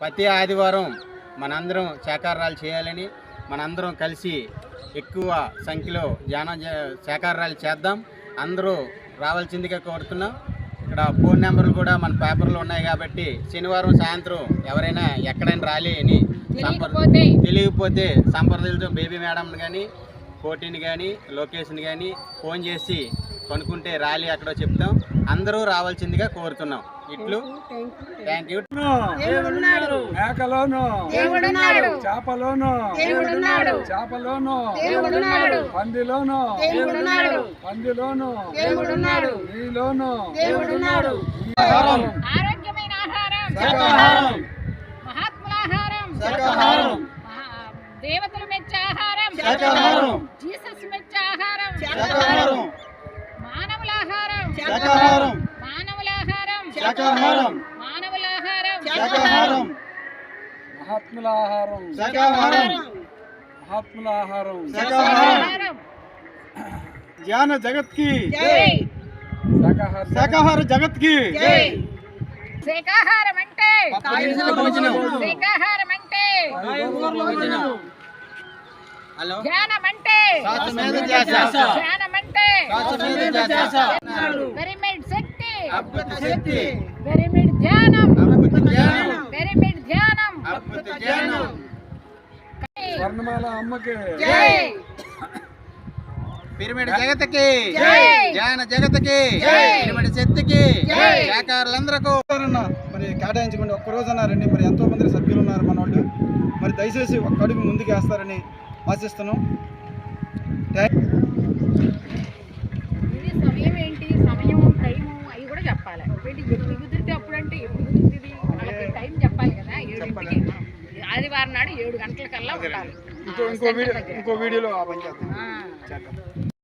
ప్రతి ఆదివారం మనందరం శాకాహారాలు చేయాలని మనందరం కలిసి ఎక్కువ సంఖ్యలో ధ్యాన శాకాహారాలు చేద్దాం. అందరూ రావాల్సిందిగా కోరుతున్నాం. ఇక్కడ ఫోన్ నెంబర్లు కూడా మన పేపర్లో ఉన్నాయి కాబట్టి శనివారం సాయంత్రం ఎవరైనా ఎక్కడైనా రాలి అని తెలియకపోతే. సంప్రదించడం బేబీ మేడం కానీ కోటిని కానీ లొకేషన్ కానీ ఫోన్ చేసి కొనుక్కుంటే రాలి అక్కడ చెప్తాం. అందరూ రావాల్సిందిగా కోరుతున్నాం. ఇట్లు. థ్యాంక్ యూ దేవుడున్నాడు. మేకలోను. దేవుడున్నాడు. చేపలోను. చేపలోను. పందిలోను. పందిలోను. దేవుడున్నాడు. నీలోను. ఆరోగ్యమైన ఆహారం. శాకాహారం. దేవతలు మెచ్చే ఆహారం. శాకాహారం. జీసస్ మెచ్చే ఆహారం. శాకాహారం. మానవుల ఆహారం. శాకాహారం. శాకాహారం. శాకాహారం మహాత్ముల ఆహారం శాకాహారం. మహాత్ముల ఆహారం శాకాహారం జ్ఞాన జగత్కి. జై. శాకాహార జగత్. కి. జై. శాకాహారం అంటే కాయగూరల భోజనం. శాకాహారం అంటే హలో అంటే. ధ్యానం అంటే శాస్త్రమేధ ధ్యాస. పిరమిడ్ శక్తి అద్భుత శక్తి. పిరమిడ్ ధ్యానం. అద్భుత జ్ఞానం పిరమిడ్ ధ్యానం. అద్భుత జ్ఞానం స్వర్ణమాల అమ్మకి. జై. పిరమిడ్ జగత్కి. జై. జ్ఞాన జగత్కి. జై. పిరమిడ్ శక్తికి. అన్న మరి కేటాయించుకోండి. ఒక్క రోజు అన్నారండి మరి ఎంతో మంది సభ్యులు ఉన్నారు మన వాళ్ళు మరి దయచేసి ఒక్క అడుగు ముందుకు వేస్తారని ఆశిస్తున్నాం. ఇది ఆదివారం నాడు ఏడు గంటలకల్లా ఉండాలి. ఇంకో వీడియోలో